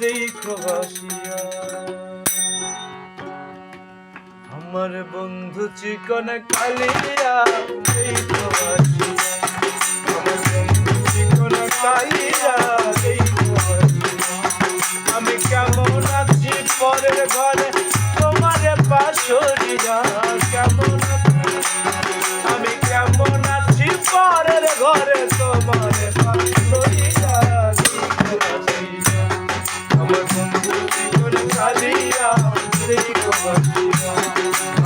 দেখো বাসিয়া আমার বন্ধু চিকন কালিয়া দেখো বাসিয়া আমার বন্ধু চিকন কালিয়া দেখো আমি কেমন আছি পরের ঘরে? তোমার পাশরিয়া কেমন আমি কেমন আছি পরের ঘরে? দেখো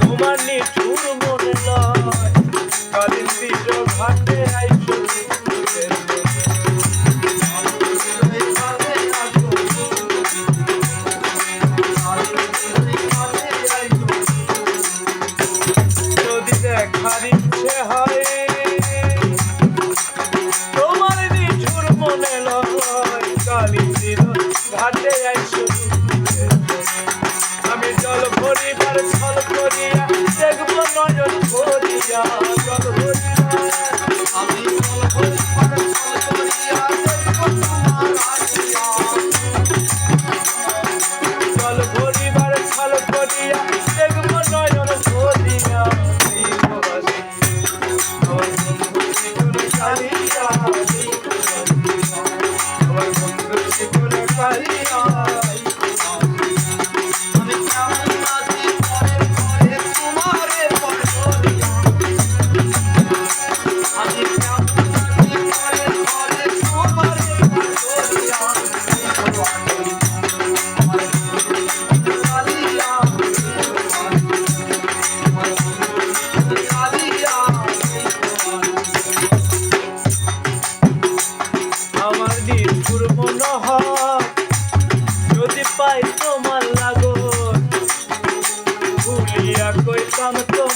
তোমার নিঠুর মনে লয়। কালির তীর ঘাটে আইসো যদি দেখার ইচ্ছে হয়, তোমার নিঠুর মনে লয়। কালির তীর ঘাটে আইসো আমি জল ভরিবার ছল করিয়া দেখব নজর ভরিয়া জল ভরিবার আমি চলবো পর চলিয়া দেখো তোমার আসিয়া জল ভরিবার ছল করিয়া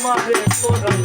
Maria, toda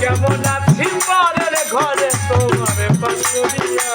কেমন আছি পরের ঘরে? তোমারে পাশরিয়া